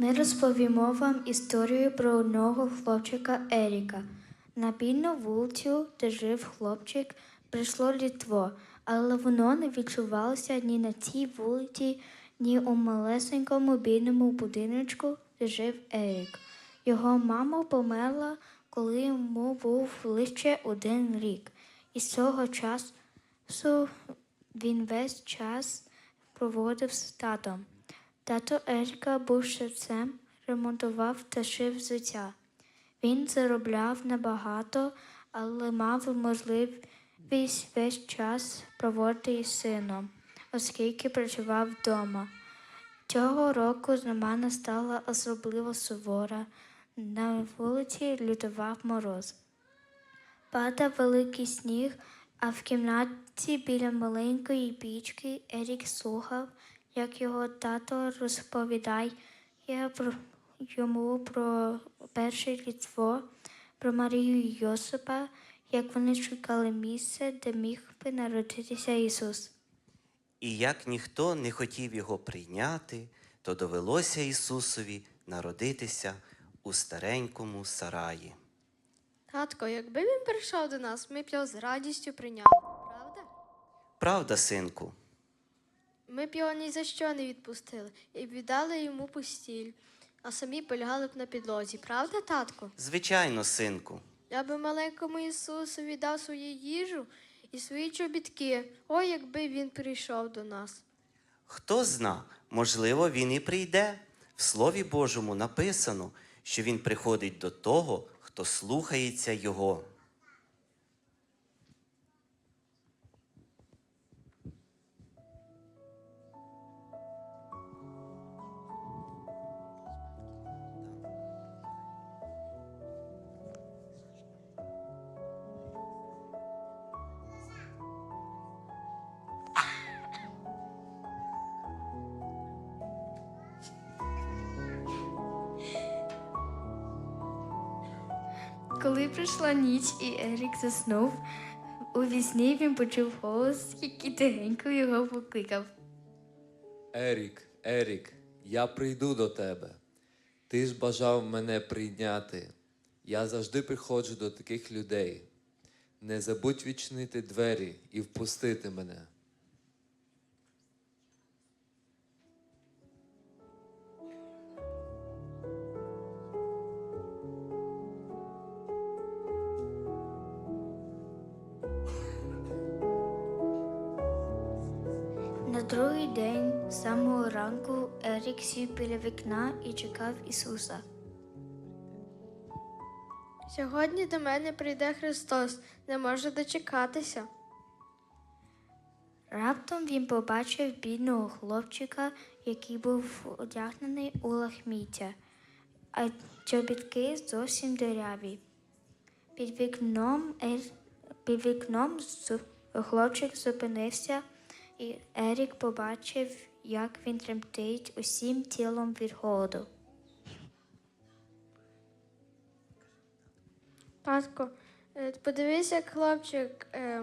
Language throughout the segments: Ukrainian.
Ми розповімо вам історію про одного хлопчика Еріка. На бідну вулицю, де жив хлопчик, прийшло літво, але воно не відчувалося ні на цій вулиці, ні у малесенькому бідному будиночку, де жив Ерік. Його мама померла, коли йому був лише один рік. І з цього часу він весь час проводив з татом. Тато Еріка був шевцем, ремонтував та шив взуття. Він заробляв небагато, але мав можливість весь час проводити із сином, оскільки працював вдома. Цього року зима настала особливо сувора. На вулиці лютував мороз. Падав великий сніг, а в кімнаті біля маленької пічки Ерік слухав, як його тато розповідає про, йому про перше різдво, про Марію і Йосипа, як вони шукали місце, де міг би народитися Ісус. І як ніхто не хотів його прийняти, то довелося Ісусові народитися у старенькому сараї. Татко, якби він прийшов до нас, ми б його з радістю прийняли, правда? Правда, синку? Ми б його ні за що не відпустили і б віддали йому постіль, а самі полягали б на підлозі, правда, татко? Звичайно, синку. Я би маленькому Ісусу віддав свою їжу і свої чобітки. Ой, якби він прийшов до нас. Хто зна, можливо, він і прийде. В Слові Божому написано, що він приходить до того, хто слухається Його. Коли прийшла ніч і Ерік заснув, у вісні він почув голос, який тихенько його покликав. Ерік, Ерік, я прийду до тебе. Ти ж бажав мене прийняти. Я завжди приходжу до таких людей. Не забудь відчинити двері і впустити мене. Другий день, з самого ранку, Ерік сів біля вікна і чекав Ісуса. Сьогодні до мене прийде Христос, не може дочекатися. Раптом він побачив бідного хлопчика, який був одягнений у лахміття, а чобітки зовсім диряві. Під вікном, під вікном хлопчик зупинився, і Ерік побачив, як він тремтить усім тілом від голоду. Татко, е, подивись, як хлопчик е,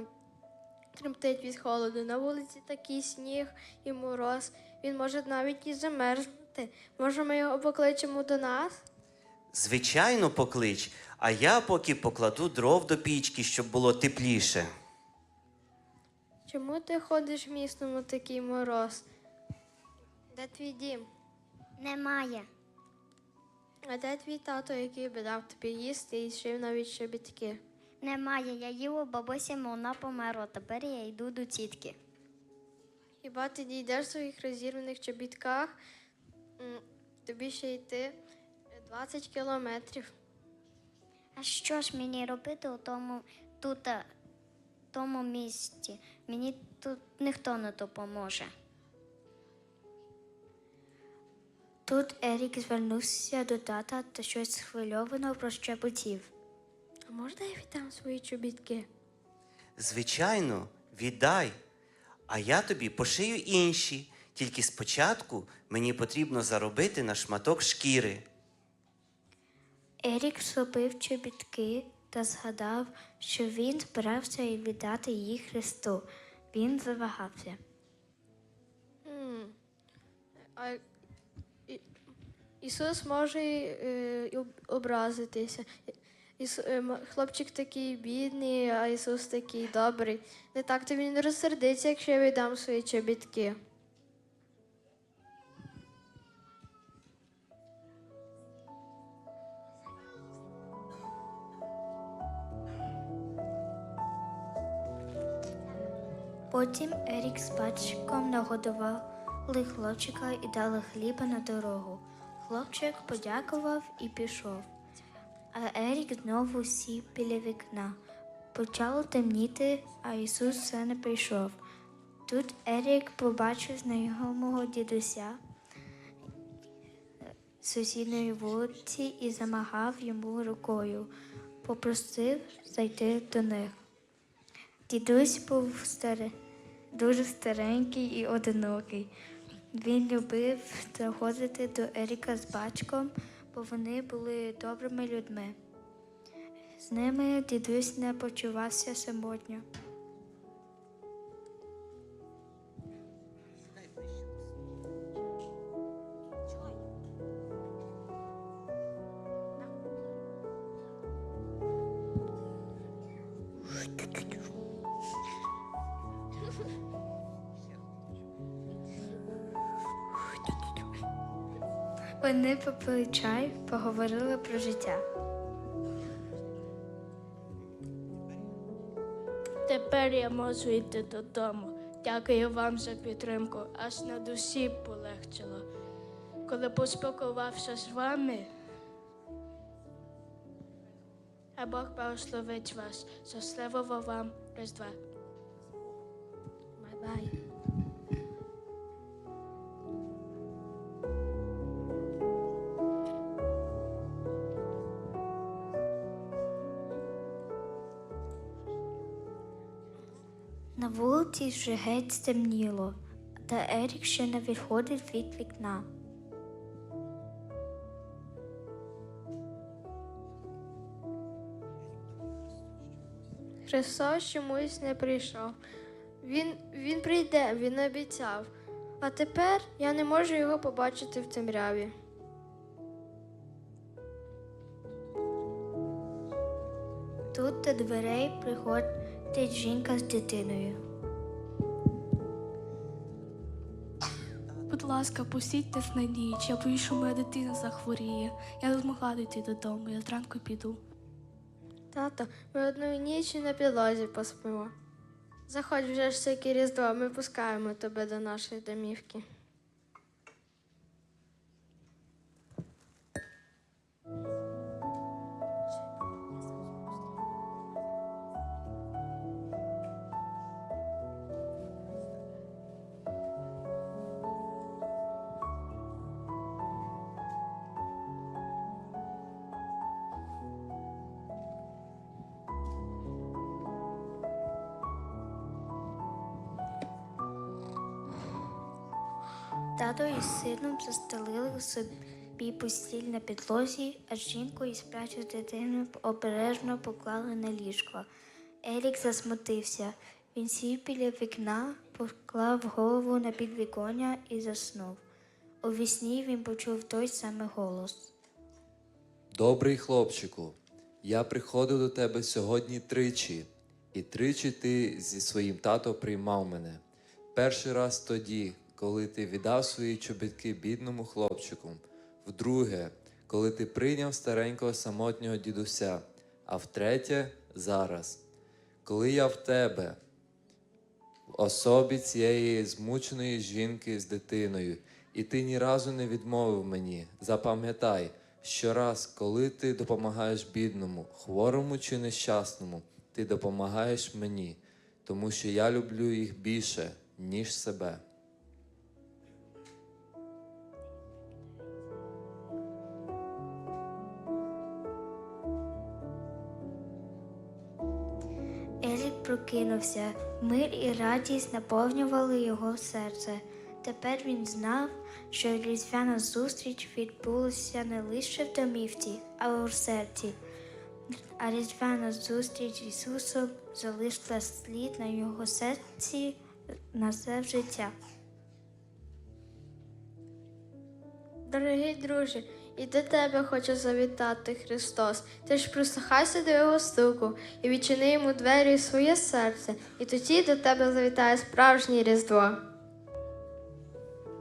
тремтить від холоду. На вулиці такий сніг і мороз. Він може навіть і замерзнути. Може, ми його покличемо до нас? Звичайно, поклич, а я поки покладу дров до пічки, щоб було тепліше. Чому ти ходиш в місному такий мороз? Де твій дім? Немає. А де твій тато, який би дав тобі їсти і шив навіть щебітки? Немає. Я їла у бабусі, але вона померла. Тепер я йду до тітки. Хіба ти дійдеш в своїх розірваних чобітках? Тобі ще йти 20 кілометрів. А що ж мені робити у тому тут, тому місці? Мені тут ніхто не допоможе. Тут Ерік звернувся до тата та щось схвильовано прощепотів. А можна я віддам свої чобітки? Звичайно, віддай. А я тобі пошию інші. Тільки спочатку мені потрібно заробити на шматок шкіри. Ерік схопив чобітки та згадав, що він збирався і віддати їх Христу. Він завагався. М, А, і, Ісус може е, образитися. Ісу, е, хлопчик такий бідний, а Ісус такий добрий. Не так то він розсердиться, якщо я віддам свої чобітки. Потім Ерік з батьком нагодували хлопчика і дали хліба на дорогу. Хлопчик подякував і пішов. А Ерік знову сів біля вікна. Почало темніти, а Ісус все не прийшов. Тут Ерік побачив знайомого дідуся з сусідньої вулиці і замагав йому рукою, попросив зайти до них. Дідусь був старий, дуже старенький і одинокий. Він любив заходити до Еріка з батьком, бо вони були добрими людьми. З ними дідусь не почувався самотньо. Вони попили чай, поговорили про життя. Тепер я можу йти додому. Дякую вам за підтримку. Аж на душі полегчило. Коли поспілкувався з вами, а Бог благословить вас. Щасливого вам Різдва. Бай-бай. На вулиці вже геть стемніло, та Ерік ще не відходив від вікна. Христос чомусь не прийшов. Він, він прийде, він обіцяв. А тепер я не можу його побачити в темряві. Тут до дверей приходить жінка з дитиною. Будь ласка, пустіть нас на ніч. Я боюсь, що моя дитина захворіє. Я не змогла дійти додому, я зранку піду. Тато, ми одної нічі на підлозі поспимо. Заходь вже ж всяке різдво, ми пускаємо тебе до нашої домівки. Тато із сином застелили собі постіль на підлозі, а жінку із плачу дитиною обережно поклали на ліжко. Ерік засмутився. Він сів біля вікна, поклав голову на підвіконня і заснув. У вісні він почув той самий голос. Добрий хлопчику, я приходив до тебе сьогодні тричі, і тричі ти зі своїм тато приймав мене. Перший раз тоді, коли ти віддав свої чобітки бідному хлопчику, вдруге, коли ти прийняв старенького самотнього дідуся, а втретє зараз, коли я в тебе, в особі цієї змученої жінки з дитиною, і ти ні разу не відмовив мені. Запам'ятай, щораз, коли ти допомагаєш бідному, хворому чи нещасному, ти допомагаєш мені, тому що я люблю їх більше, ніж себе. Прокинувся, мир і радість наповнювали його серце. Тепер він знав, що різдвяна зустріч відбулася не лише в домівці, а у серці. А різдвяна зустріч Ісусом залишила слід на його серці на все життя. Дорогий друже, і до тебе хоче завітати Христос. Ти ж прислухайся до його стуку і відчини йому двері і своє серце, і тоді до тебе завітає справжнє Різдво.